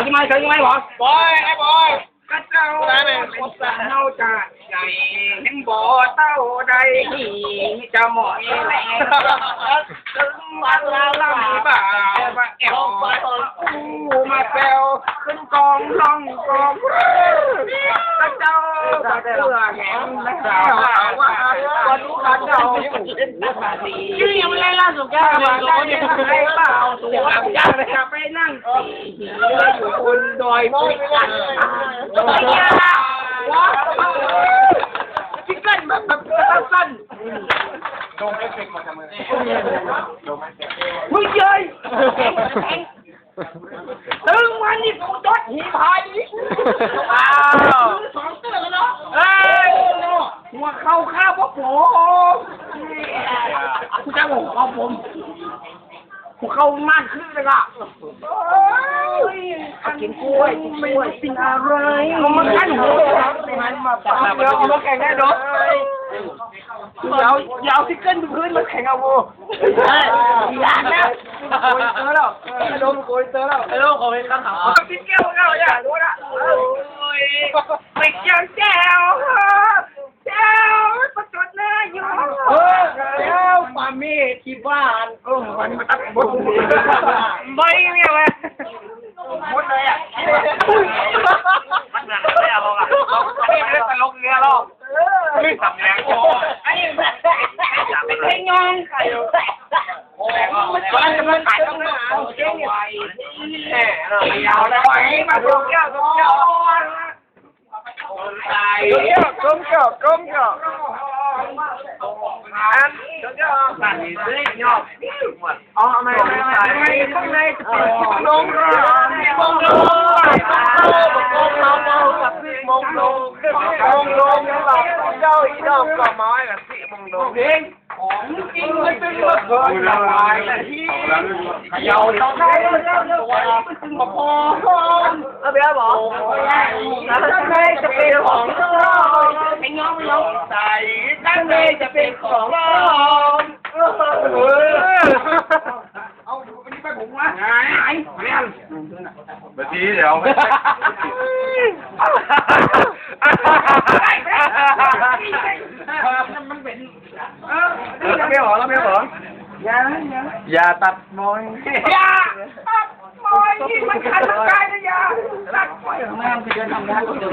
เอาที่ไหมเอาที่ไหมบอสบอยไอ้บอยก็เจ้าเป็นสาวจะใหญ่เห็นบ่เต้าใดจะหมดแล้วถึงวันลาลำบ่าวมาแอวกูมาแปวขึ้นกองล่องกองก็เจ้าก็เพื่อแหงแล้วว่าก็รู้กันเจ้าชื่อยังไม่ได้ล่าสุดแก้วมาได้ยังไงเปล่าตัวอยากจะไปนั่งสี อยู่บนดอยพุทธะชิคเก้นแบบแบบสั้นลงเอฟเฟกต์มาทำไมลงเอฟเฟกต์ๆมึงเย้ยถึงวันนี้กูจดหีพายดิว้าวสองเตือนแล้วเนาะเอ้ยหัวเข่าข้าวพวกผมกูจะบอกเขาผมหัวเข่ามากขึ้นเลยอะ กินกล้วยกินกล้วยเป็นอะไรมันขั้นหัวมันมาปากเดี๋ยวเอามาแข่งแน่นอนเดี๋ยวเดี๋ยวซิกเกิลพื้นมาแข่งเอาโว้อยากแล้วโกยเตอร์แล้วไอ้โดมโกยเตอร์แล้วไอ้โดมขอเป็นคำถามซิกเกิลแล้วอยากรู้ละโอ้ยไปเจียวแจ้วแจ้วประจดหน้าอยู่เออแล้วปามีที่บ้านเออมันมาตัดบทไม่เนี่ยเลยห มดเลยอะมันเหมือนไม่เอาอะไม่ได้ตลกเรือหรอกไม่ทำแรงโอ้ไอ้แบบไม่ใช่งองไข่มันกำลังจะมาขายต้องหาเจ๊งไว้แหมยาวแล้วไอ้มาดูแก้วดูแก้วตายก้มแก้วก้มแก้วอันเดี๋ยวสั่นเลยยอกอ๋อไม่ไม่ไม่ข้า งในจะเป็นลงร้อนลงร้อนลงร้อนลงกับพี่มงลงม งลงหลับเจ้าอีดอกไม้กับพี่มงลงเองของจริงมันเป็นเรื่องเกินสบายแต่ที่เขย่าเราได้แล้วตัวมันถึงมาพอแล้วเบี้ยบอกตั้งใจจะเป็นของเราไอ้น้องเราใส่ตั้งใจจะเป็นของเราเออเอาอันนี้ไปผมวะไหนไหนเรียนเมื่อกี้เดี๋ยว มันเป็นเออ แล้วไม่หรอแล้วไม่หรออย่าอย่าอย่าตัดมอยอย่าตัดมอยที่มันขัดร่างกายนะอย่าตัดมอยแม่งคือเดินทำงานคนเดียว